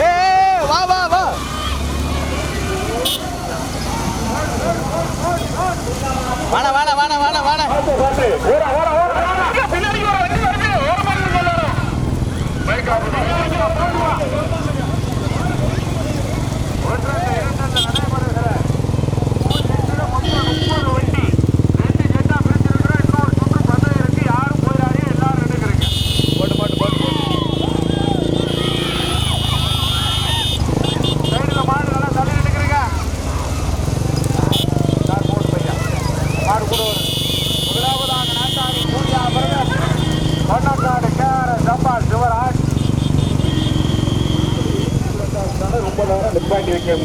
ஏ வா வா வா வாடா வாடா வாடா வாடா வாடா போட்டு போட்டு போட்டு போட்டு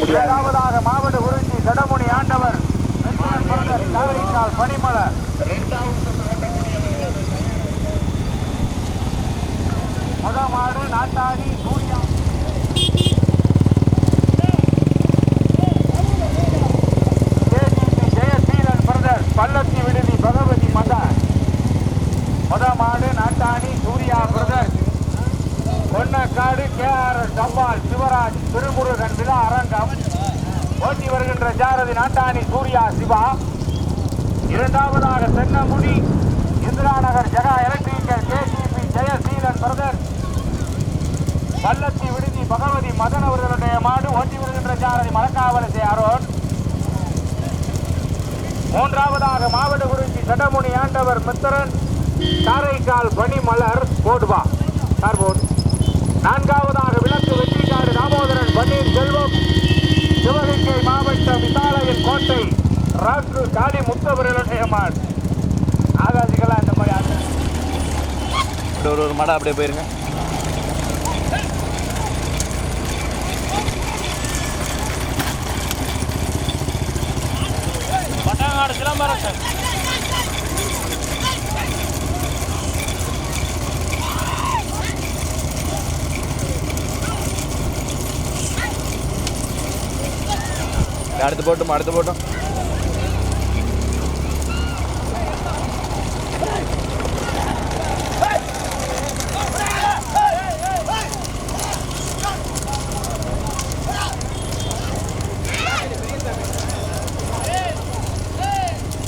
முதலாவதாக மாவட்ட உறுதி கடமுனி ஆண்டவர் Panimalar முதமாடு Nattadi Surya K G B Jayaseelan brother Pallathi Viduthi Bhagavathi Madhan முதமாடு Nattani Surya brother Ponnakkadu K R Sivaraj Thirumurugan விழா அரங்கம். ஓட்டி வருகின்ற ஜாரதி நாட்டாணி சூர்யா சிவா. இரண்டாவதாக Thennamudi Indira Nagar Jega electrical K C B Jayaseelan brother. Pallathi Viduthi Bhagavathi Madhan அவர்களுடைய மாடு ஓட்டி வருகின்ற ஜாரதி மலக்காவலசை அருண். மூன்றாவதாக மாவட்ட குறிச்சி சட்டமுனி ஆண்டவர் மித்திரன். காரைக்கால் பனிமலர் போடுவா. கார்போர்ட் நான்காவதாக விளக்கு வெற்றிக்காடு தாமோதரன் பன்னீர் செல்வம். சிவகங்கை மாவட்டம் விசாலையின் கோட்டை ராக்கு காளி முத்தவர்களுடைய மாடு ஆகாசிகளாம் இந்த மாதிரி இப்படி ஒரு ஒரு மடம் அப்படியே போயிருங்க. பட்டாங்காடு சிலம்பரம் சார். அடுத்து போட்டும் அடுத்து போட்டும்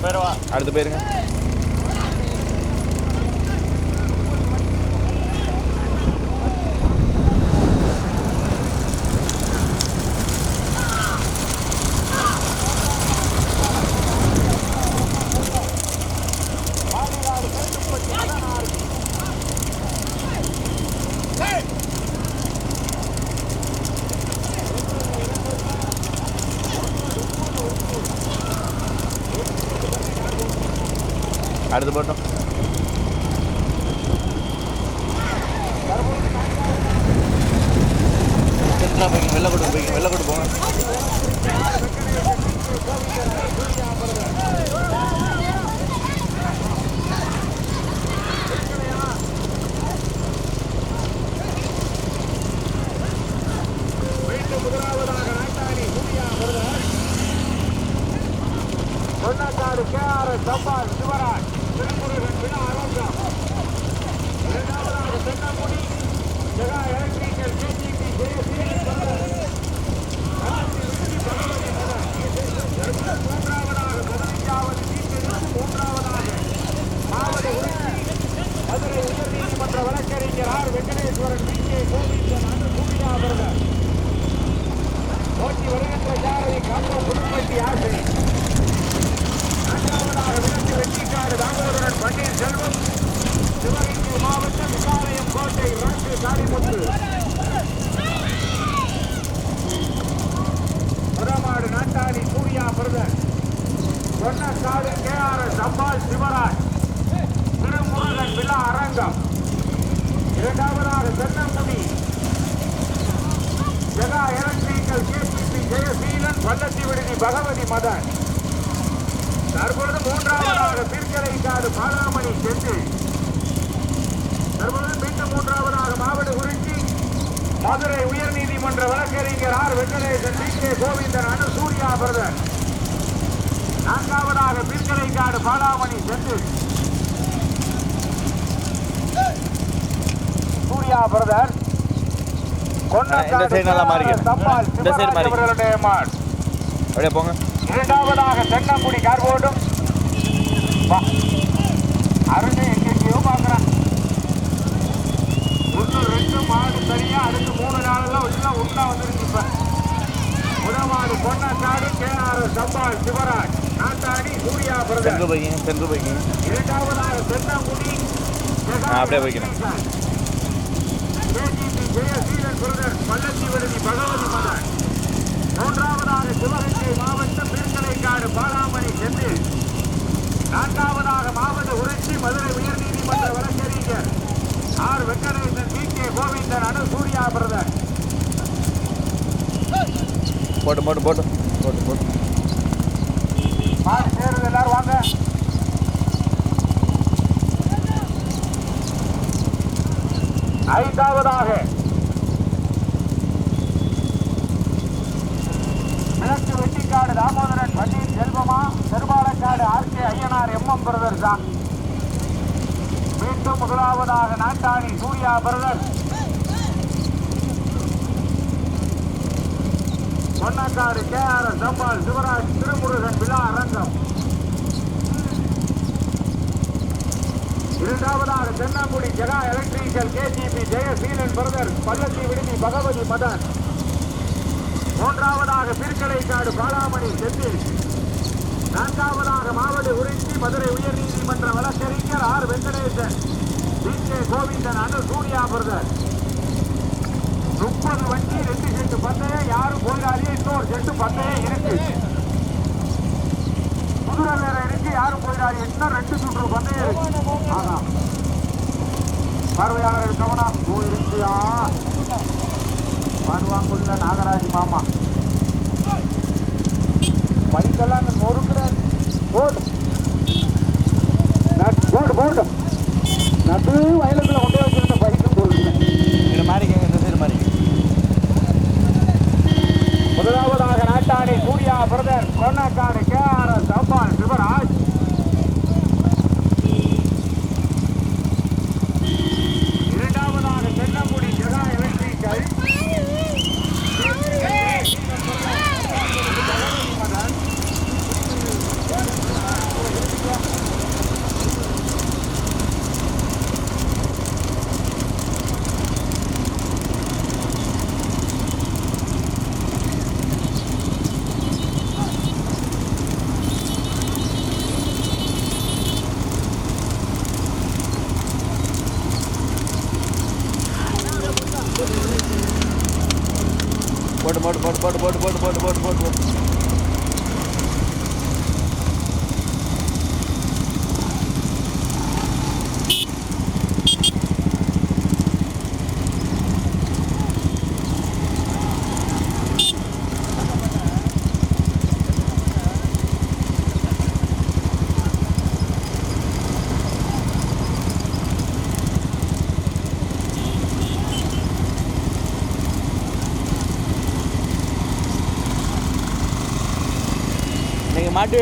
பேருவா அடுத்து போயிருங்க. Ponnakkadu K R S Ambal Sivaraj. Thirumurugan விழா அரங்கம். இரண்டாவதாக தென்னங்குடி ஜெகா எலக்ட்ரிக்கல் கேபிசி ஜெயசீலன் வல்லத்தி விடுதி பகவதி மதன். தற்பொழுது மூன்றாவதாக பிற்கலைக்காடு பாலாமணி சென்று. தற்பொழுது மீண்டும் மூன்றாவதாக மாவட்ட குறிச்சி மதுரை உயர்நீதிமன்ற வழக்கறிஞர் R. Venkatesan T K. Govindan Anu Surya brother நான்காவதாக பின்கரை காடு பாலாமணி செந்தில் சூர்யா பிரதர். இந்த சைடு நல்லா மாறிக்க இந்த சைடு மாறி கார்போட்டும். அருண் எங்கேயோ பார்க்குறான் ஒன்று ரெண்டு மாடு தனியாக அடுத்து மூணு நாளெல்லாம் எல்லாம் ஒன்றா வந்துருக்கு இப்போ. முதல் மாடு பொன்னா காடு கேஆர் சம்பாள் சென்று போய்க்கிங்க சென்று போய்க்கிங்க அப்படியே போய்க்கிறேன். மூன்றாவதாக சிவகங்கை மாவட்டம் திருக்கலைக்காடு பாலாமணி செந்தில் நான்காவதாக மாவட்ட உரைச்சி மதுரை உயர்நீதிமன்ற வழக்கறிஞர் R Venkatesan T K Govindan Anu Surya brother. போட்டு போட்டு போட்டு. போட்டு போட்டு. மாடு சேருது எல்லாரும் வாங்க. ஐந்தாவதாக. கிழக்கு Vettikadu Damodaran Panneer செல்வமா Perumalakkadu R K Ayyanar M M பிரதர்ஸா மீண்டும் முதலாவதாக Nattani Surya brother. Ponnakkadu K R S Sambal Sivaraj Thirumurugan விழா அரங்கம். இரண்டாவதாக Thennangudi Jega electrical K G B Jayaseelan brother Pallathi Viduthi Bhagavathi Madhan. மூன்றாவதாக திருக்கலைக்காடு பாலாமணி செந்தில். நான்காவதாக மாவட்ட உரிச்சி மதுரை உயர்நீதிமன்ற வழக்கறிஞர் R Venkatesan. T K Govindan Anu Surya brother. முப்பது வண்டி ரெண்டு செட்டு பந்தயம் யாரும் போயிடாதே இன்னொரு செட்டு பந்தயம் இருக்கு. குதிரை வேற இருக்கு யாரும் போயிடாது இன்னும் ரெண்டு சுற்று பந்தயம் இருக்கு. ஆனா பார்வையாளர்கள் கவனம் போயிருக்கியா வருவாங்குள்ள நாகராஜ் மாமா. பைக்கெல்லாம் அங்க நொறுக்குறாரு போடு. போடு போடு. நடு வயலுக்குள்ள கொண்டு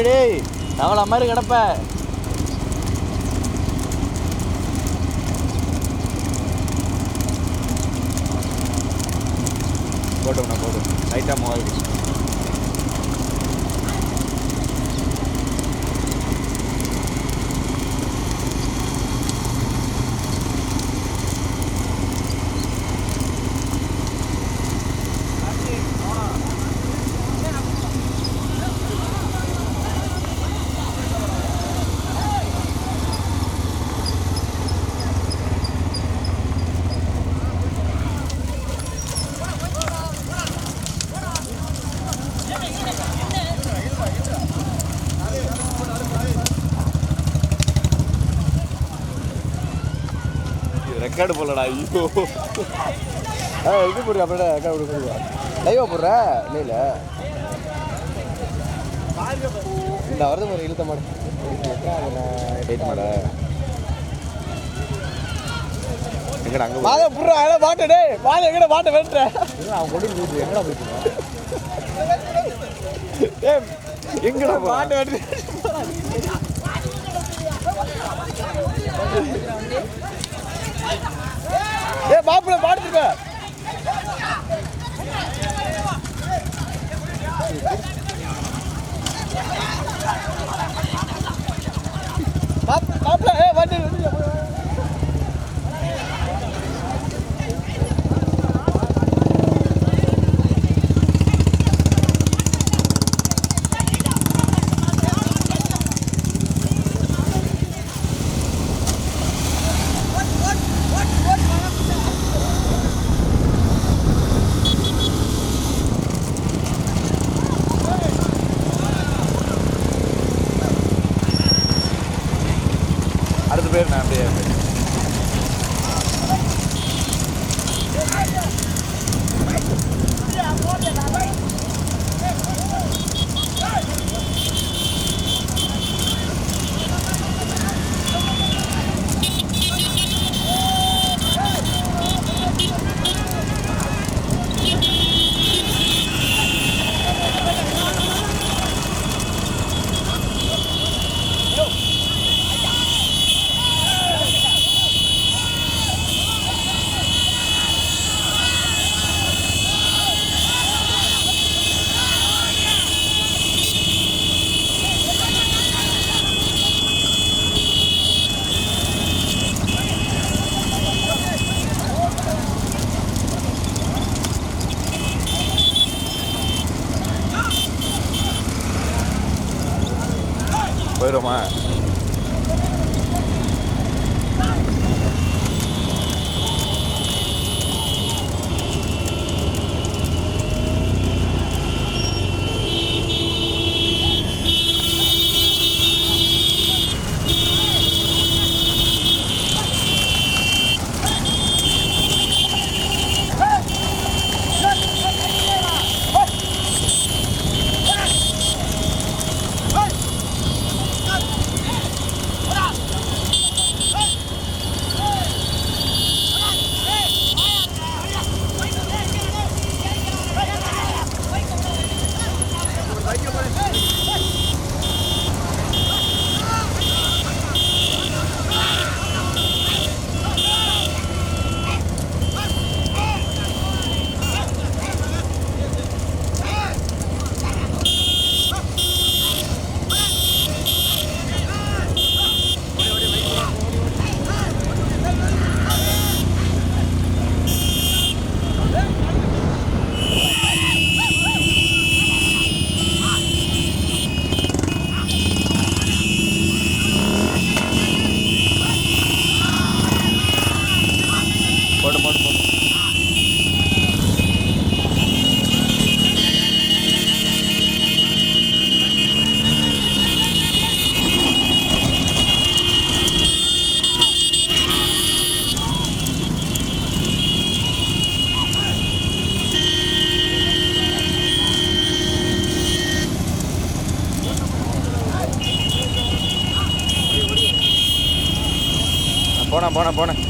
டே தவளை மாதிரி கிடப்ப. போட்டோம்ண்ணா போட்டோம் லைட்டாக மாறிடுச்சு ரெக்கார்டு போடலடா ஐயோ. ஆ இது போடுங்க அப்படியே ரெக்கார்டு போடுங்க லைவா போடுற இல்லையில. இந்த வருது ஒரு இழுத்த மாடு. வெயிட் மாட. எங்கடா அங்கே வாழை புடுறா அதெல்லாம் மாட்டே டேய். வாழை எங்கட மாட்டை வெட்டுற? அவன் கொண்டு போயிட்டு எங்கடா போயிட்டு எங்கடா மாட்டை வெட்டு மாப்பிள்ள பாடுத்துருப்ப Thank Roma போனேன்.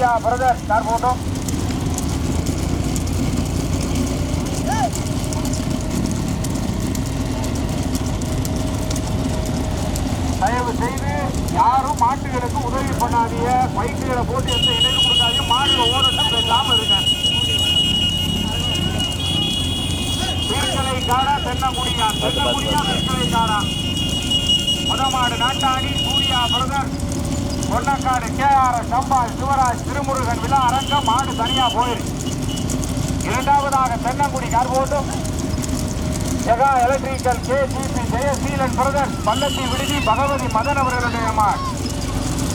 சூர்யா பிரதர் கார் போட்டோம் தயவு செய்து யாரும் மாட்டுகளுக்கு உதவி பண்ணாதீங்க. பைக்குகளை போட்டு எந்த இடையிலும் கொடுக்காதீங்க. மாடுகள் ஓடட்டும் பேசாம இருங்க. வீடுகளை காணா தென்னங்குடியா? தென்னங்குடியா வீடுகளை காணா முதமாடு Nattani Surya brother Ponnakkadu K R Sambal Sivaraj Thirumurugan விழா அரங்கம் மாடு தனியாக போயிருக்கு இரண்டாவதாக Thennangudi கார்போட்டும் Jega electrical K G B Jayaseelan brothers Pallathi Viduthi Bhagavathi Madhan அவர்களுடைய மாட்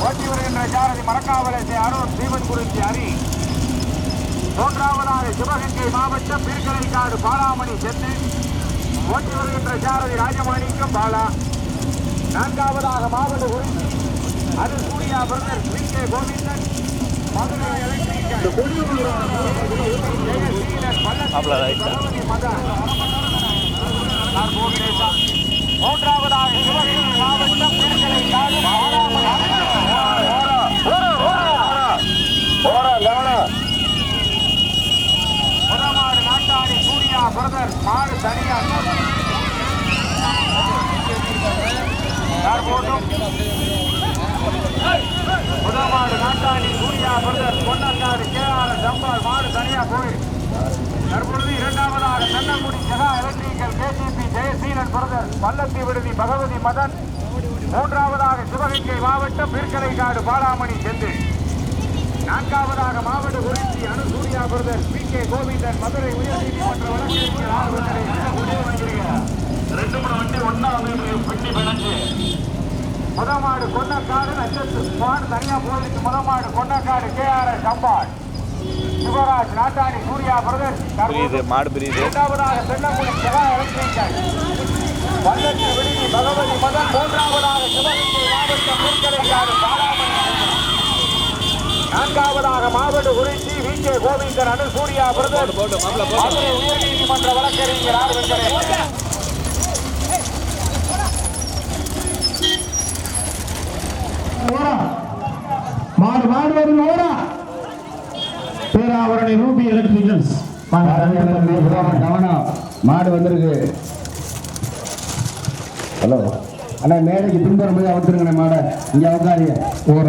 ஓட்டி வருகின்ற ஜாரதி மரக்காவலை அருண் தீபன் குறிச்சி அரி. மூன்றாவதாக சிவகங்கை மாவட்டம் பீர்கலைக்காடு பாலாமணி செத்து ஓட்டி வருகின்ற சாரதி ராஜமாணிக்கம் பாலா. நான்காவதாக மாவட்ட குறிச்சி அது Surya brother V K Govindan Madurai electrical Jayaseelan மாப்பிள்ளை பள்ளி ரைட்டா. பகவதி மதன் ஆர் கோகிலேசா. மூன்றாவதாக சிவகங்கை மாவட்டம் திருக்கலை காடு மாறாமல் முதமாடு நாட்டாடி சூர்யா பிரதர் மாடு தனியா யார் போட்டும் முதமாடு Nattadi Surya brother Ponnakkadu K R Jambar மாடு தனியா கோயில் தற்பொழுது இரண்டாவதாக Thennangudi Jega electrical K C B Jayaseelan brother Pallathi Viduthi Bhagavathi Madhan. மூன்றாவதாக சிவகங்கை மாவட்டம் பிற்கலைக்காடு பாலாமணி செந்து நான்காவதாக மாவட்ட Kurichi Anusurya brother P K Govindan Madurai உயர்நீதிமன்ற வழக்கறிஞர் ஆர்வலரை ரெண்டு மூணு வண்டி ஒன்னாவது பெட்டி பிணைஞ்சு. முதமாடு கொன்னக்காடு நட்சத்து மாடு தனியா போயிருக்கு முதமாடு Konnakkadu K R S Ambal. Sivaraj Nattani Surya brother பிரியுது மாடு பிரியுது. இரண்டாவதாக தென்னங்குடி ஜெகா எலக்ட்ரிக்கல் வல்லத்து விடுதி பகவதி மதன் மூன்றாவதாக சிவகங்கை மாவட்டம் திருக்கலைக்காடு பாலாமணி நான்காவதாக மாவட்ட குறிச்சி வி. கே. கோவிந்தன் அனு சூர்யா போட்டு மதுரை உயர்நீதிமன்ற வழக்கறிஞர் ஆர். வெங்கடேஷ் மாடு மாடு வருது ஓரா பேராவரணி ரூபி எலக்ட்ரிக்கல்ஸ் கவனம் மாடு வந்திருக்கு. ஹலோ. அண்ணா மேடைக்கு பின்புறம் போய் அவுத்துருங்கண்ணே மாடை. இங்கே அவுக்காதீங்க ஓரா